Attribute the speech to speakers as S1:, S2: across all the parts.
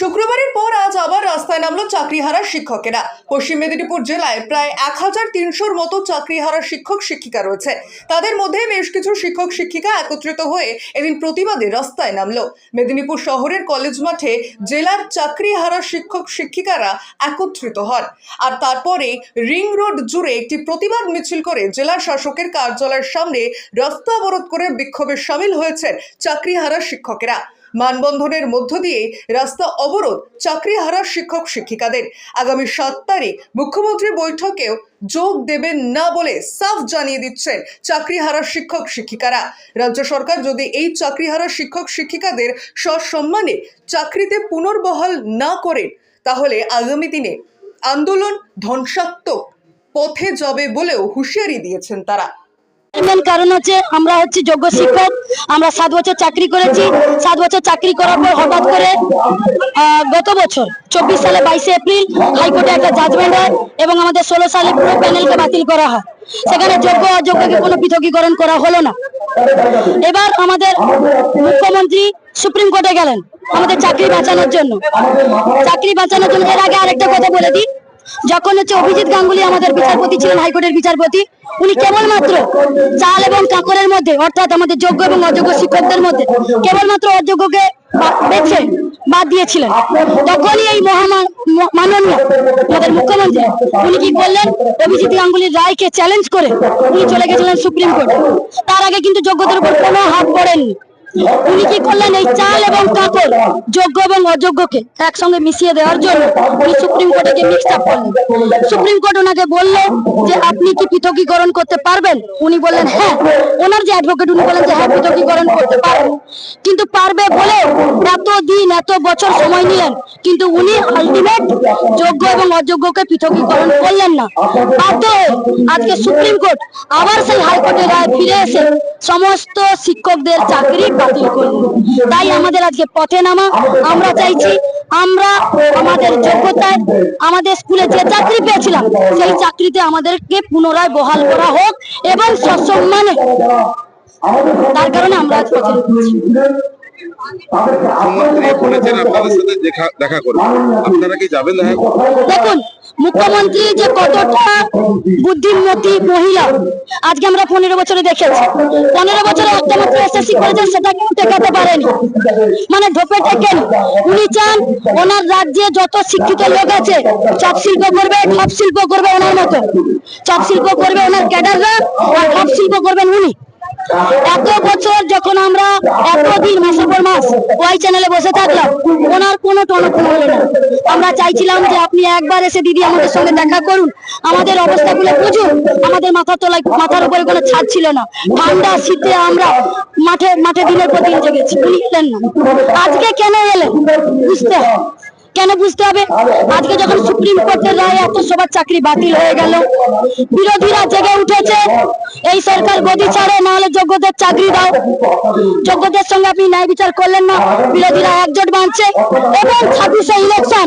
S1: শুক্রবারের পর আজ আবার রাস্তায় নামলো চাকরিহারা শিক্ষকেরা। পশ্চিম মেদিনীপুর জেলায় প্রায় এক হাজার তিনশোর মতো চাকরিহারা শিক্ষক শিক্ষিকা রয়েছে। তাদের মধ্যে বেশ কিছু শিক্ষক শিক্ষিকা একত্রিত হয়ে এদিন প্রতিবাদে রাস্তায় নামলো। মেদিনীপুর শহরের কলেজ মাঠে জেলার চাকরিহারা শিক্ষক শিক্ষিকারা একত্রিত হন। আর তারপরে রিং রোড জুড়ে একটি প্রতিবাদ মিছিল করে জেলা শাসকের কার্যালয়ের সামনে রাস্তা অবরোধ করে বিক্ষোভে সামিল হয়েছেন চাকরিহারা শিক্ষকেরা। মানবন্ধনের মধ্য দিয়ে রাস্তা অবরোধ চাকরিহারা শিক্ষক শিক্ষিকাদের। আগামী সাত তারিখ মুখ্যমন্ত্রী বৈঠকেও যোগ দেবেন না বলে সাফ জানিয়ে দিচ্ছেন চাকরিহারা শিক্ষক শিক্ষিকারা। রাজ্য সরকার যদি এই চাকরি চাকরিহারা শিক্ষক শিক্ষিকাদের সসম্মানে চাকরিতে পুনর্বহাল না করে, তাহলে আগামী দিনে আন্দোলন ধ্বংসাত্মক পথে যাবে বলেও হুঁশিয়ারি দিয়েছেন তারা।
S2: কারণ হচ্ছে আমরা হচ্ছে যোগ্য শিক্ষক, আমরা সাত বছর চাকরি করেছি। সাত বছর চাকরি করার পর হঠাৎ করে গত বছর, চব্বিশ সালে বাইশে এপ্রিল, হাইকোর্টে একটা জাজমেন্ট হয় এবং আমাদের ষোলো সালে পুরো প্যানেলকে বাতিল করা হয়। সেখানে যোগ্য অযোগ্যকে কোনো পৃথকীকরণ করা হলো না। এবার আমাদের মুখ্যমন্ত্রী সুপ্রিম কোর্টে গেলেন আমাদের চাকরি বাঁচানোর জন্য। চাকরি বাঁচানোর জন্য এর আগে আরেকটা কথা বলে দিই। যখন হচ্ছে অভিজিৎ গাঙ্গুলি আমাদের বিচারপতি ছিলেন, হাইকোর্টের বিচারপতি, উনি কেবলমাত্র চাল এবং কাকরের মধ্যে, অর্থাৎ আমাদের যোগ্য এবং অযোগ্য শিক্ষকদের মধ্যে, কেবলমাত্র অযোগ্যকে বেছে বাদ দিয়েছিলেন। তখনই এই মহামান মাননীয় আমাদের মুখ্যমন্ত্রী, উনি কি করলেন? অভিজিৎ গাঙ্গুলির রায়কে চ্যালেঞ্জ করে উনি চলে গেছিলেন সুপ্রিম কোর্টে। তার আগে কিন্তু যোগ্যতার উপর কোনো হাত পড়েননি উনি কি করলেন এই চাল এবং কাপড় যোগ্য এবং অযোগ্যকে একসঙ্গে মিশিয়ে দেওয়ার জন্য উনি সুপ্রিম কোর্টে গিয়ে মিক্স আপ করলেন। সুপ্রিম কোর্ট ওনাকে বলল যে, আপনি কি পৃথকীকরণ করতে পারবেন? উনি বললেন হ্যাঁ। ওনার যে অ্যাডভোকেট উনি বললেন যে হ্যাঁ পৃথকীকরণ করতে পারবেন কিন্তু পারবে বলে এত এত বছর সময় নিলেন, কিন্তু উনি আলটিমেট যোগ্য এবং অযোগ্যকে পৃথকীকরণ করলেন না। বাধ্য আজকে সুপ্রিম কোর্ট আবার সেই হাইকোর্টের রায় ফিরে এসে সমস্ত শিক্ষকদের চাকরি বাতিল করলেন তাই আমাদের আজকে পথে নামা। আমরা চাইছি, আমরা আমাদের যোগ্যতায় আমাদের স্কুলে যে চাকরি পেয়েছিলাম, সেই চাকরিতে আমাদেরকে পুনরায় বহাল করা হোক এবং সসম্মানে। তার কারণে আমরা আজ পথে।
S3: মুখ্যমন্ত্রী বলেছেন আপনাদের সাথে দেখা দেখা করবেন আপনারা কি যাবেন দেখা
S2: দেখুন মুখ্যমন্ত্রী যে কতটা বুদ্ধিমতী মহিলা আজকে আমরা পনেরো বছরে দেখেছি। পনেরো বছরে একটা মাত্র এসএসসি করেছেন সেটা টেকাতে পারেনি। মানে ঢোপে টেকেন উনি চান ওনার রাজ্যে যত শিক্ষিত লোক আছে চপ শিল্প করবে ঠপ শিল্প করবে ওনার মতো। চপ শিল্প করবে ওনার ক্যাডাররা আর ঠপ শিল্প করবেন উনি। এত বছর যখন আমরা এতদিন মাসের পর মাস ওয়াই চ্যানেলে বসে থাকলাম, ওনার কোনো টনক হলো না। আমরা চাইছিলাম যে আপনি একবার এসে দিদি আমাদের সঙ্গে দেখা করুন। আমাদের অবস্থাগুলো বুঝুন। আমাদের মাথার তলায় মাথার উপরে কোনো ছাদ ছিল না। ঠান্ডা শীতে আমরা মাঠে মাঠে দিনের পর জেগেছি। এলেন না। আজকে কেন এলেন? বুঝতে হবে। কেন বুঝতে হবে? আজকে যখন সুপ্রিম কোর্টের রায় এত সবার চাকরি বাতিল হয়ে গেল, বিরোধীরা জেগে উঠেছে, এই সরকার গদি ছাড়ে, নাহলে যোগ্যদের চাকরি দাও। যোগ্যদের সঙ্গে আপনি ন্যায় বিচার করলেন না, বিরোধীরা একজোট বাঁধছে, এবং ছাব্বিশে ইলেকশন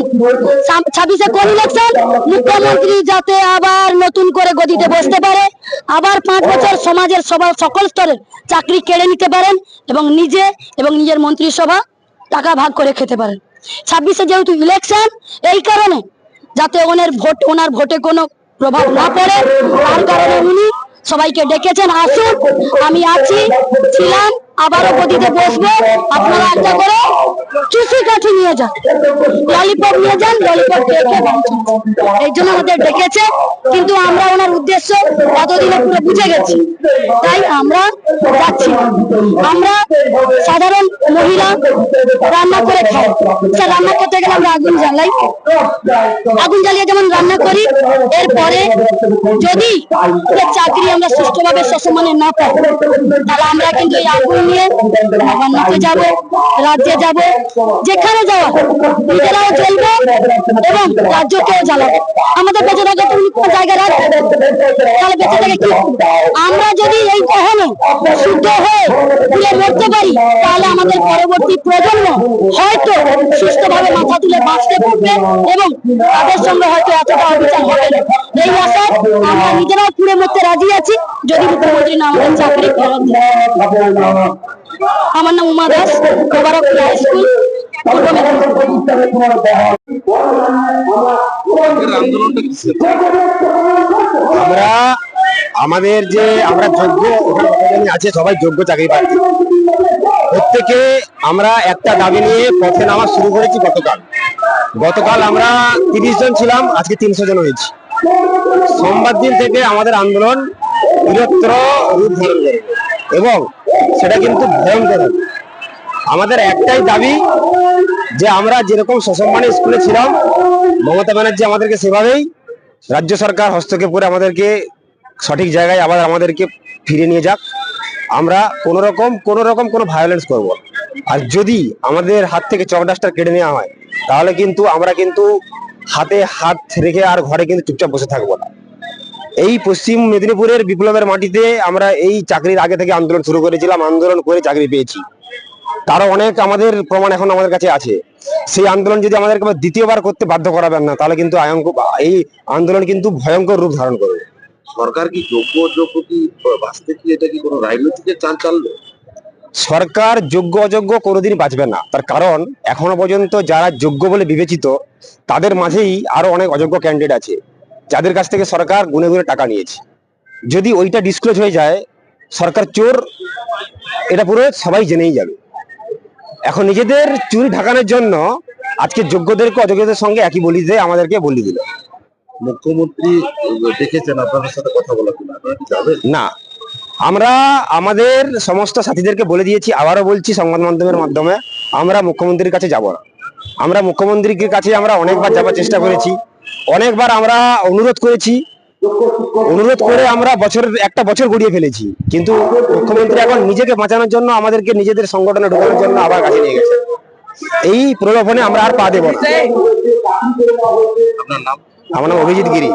S2: ছাব্বিশে কোন ইলেকশন মুখ্যমন্ত্রী যাতে আবার নতুন করে গদিতে বসতে পারে, আবার পাঁচ বছর সমাজের সবার সকল স্তরের চাকরি কেড়ে নিতে পারেন, এবং নিজে এবং নিজের মন্ত্রিসভা টাকা ভাগ করে খেতে পারেন। ছাব্বিশে যেহেতু ইলেকশন এই কারণে যাতে ওনার ভোট, ওনার ভোটে কোনো প্রভাব না পড়ে, তার কারণে উনি সবাইকে ডেকেছেন, আসুন, আমি আছি, ছিলাম, আবারও গদিতে বসবো, আপনারা একটা করে। চুষি কাঠি নিয়ে যান ললিপপ নিয়ে যান ললিপপ খেয়ে এই জন্য আমাদের ডেকেছে, কিন্তু আমরা ওনার উদ্দেশ্য এতদিনে পুরো বুঝে গেছি। তাই আমরা যাচ্ছি। আমরা সাধারণ মহিলা, রান্না করে খাই। স্যার রান্না করতে গেলে আমরা আগুন জ্বালাই। আগুন জ্বালিয়ে যেমন রান্না করি, এরপরে যদি চাকরি আমরা সুষ্ঠুভাবে সসম্মানে না পাই, তাহলে আমরা কিন্তু এই আগুন নিয়ে নবান্নতে যাব, রাজ্যে যাব যেখানে যাওয়া নিজেরাও চলবে এবং রাজ্যকেও জ্বালাবো আমাদের বেঁচে থাকে তুমি কোন জায়গায় রাখবে তাহলে বেঁচে থাকে কি? আমরা যদি এই কখনো শুদ্ধ হয়ে তুলে পারি, তাহলে আমাদের পরবর্তী প্রজন্ম হয়তো সুস্থভাবে মাথা তুলে বাঁচতে পারবে এবং তাদের সঙ্গে হয়তো এতটা অবিচার হবে না। এই আমরা নিজেরাও মরতে রাজি আছি, যদি মুখ্যমন্ত্রী না আমাদের চাকরি আমার নাম উমা দাস স্কুল?
S4: আমরা আমাদের যে আমরা যোগ্য আছে, সবাই যোগ্য চাকরি প্রার্থী প্রত্যেকে আমরা একটা দাবি নিয়ে পথে নামা শুরু করেছি গতকাল। গতকাল আমরা তিরিশ জন ছিলাম, আজকে তিনশো জন হয়েছি। সোমবার দিন থেকে আমাদের আন্দোলন বৃহত্তর রূপ ধারণ করবে এবং সেটা কিন্তু ভয়ঙ্কর হবে। আমাদের একটাই দাবি যে আমরা যেরকম সসম্মানে স্কুলে ছিলাম, মমতা ব্যানার্জি আমাদেরকে সেভাবেই রাজ্য সরকার হস্তক্ষেপ করে আমাদেরকে সঠিক জায়গায় আবার আমাদেরকে ফিরে নিয়ে যাক। আমরা কোনো রকম কোনো রকম কোনো ভায়োলেন্স করব আর যদি আমাদের হাত থেকে চক ডাস্টার কেড়ে নেওয়া হয়, তাহলে কিন্তু আমরা কিন্তু হাতে হাত রেখে আর ঘরে কিন্তু চুপচাপ বসে থাকব না। এই পশ্চিম মেদিনীপুরের বিপ্লবের মাটিতে আমরা এই চাকরির আগে থেকে আন্দোলন শুরু করেছিলাম, আন্দোলন করে চাকরি পেয়েছি। তারও অনেক আমাদের প্রমাণ এখন আমাদের কাছে আছে। সেই আন্দোলন যদি আমাদেরকে দ্বিতীয়বার করতে বাধ্য করাবেন না, তাহলে কিন্তু আয়ঙ্ক এই আন্দোলন কিন্তু ভয়ঙ্কর রূপ ধারণ করবে।
S3: সরকার কি যোগ্য অযোগ্য কি বাঁচতে কি এটা কি কোনো রাজনৈতিক চাল চাললো
S4: সরকার যোগ্য অযোগ্য কোনোদিন বাঁচবে না। তার কারণ, এখনও পর্যন্ত যারা যোগ্য বলে বিবেচিত, তাদের মাঝেই আরও অনেক অযোগ্য ক্যান্ডিডেট আছে, যাদের কাছ থেকে সরকার গুনে গুনে টাকা নিয়েছে। যদি ওইটা ডিসক্লোজ হয়ে যায়, সরকার চোর, এটা পুরো সবাই জেনেই যাবে। এখন নিজেদের চুরি ঢাকানোর জন্য আজকে যোগ্যদেরকে অযোগ্যদের সঙ্গে একই বলিতে আমাদেরকে বলি দিল।
S3: মুখ্যমন্ত্রী দেখেছেন আপনাদের সাথে কথা বলার জন্য। আপনারা যাবেন?
S4: না। আমরা আমাদের সমস্ত সাথীদেরকে বলে দিয়েছি আবারও বলছি সংবাদ মাধ্যমের মাধ্যমে আমরা মুখ্যমন্ত্রীর কাছে যাব না। আমরা মুখ্যমন্ত্রীর কাছে আমরা অনেকবার যাবার চেষ্টা করেছি। অনেকবার আমরা অনুরোধ করেছি। অনুরোধ করে আমরা বছরের একটা বছর গড়িয়ে ফেলেছি। কিন্তু মুখ্যমন্ত্রী এখন নিজেকে বাঁচানোর জন্য আমাদেরকে নিজেদের সংগঠনে ঢোকানোর জন্য আবার কাছে নিয়ে গেছে। এই প্রলোভনে আমরা আর পা দেব না।
S3: আপনার নাম?
S4: আমার নাম অভিজিৎ গিরি।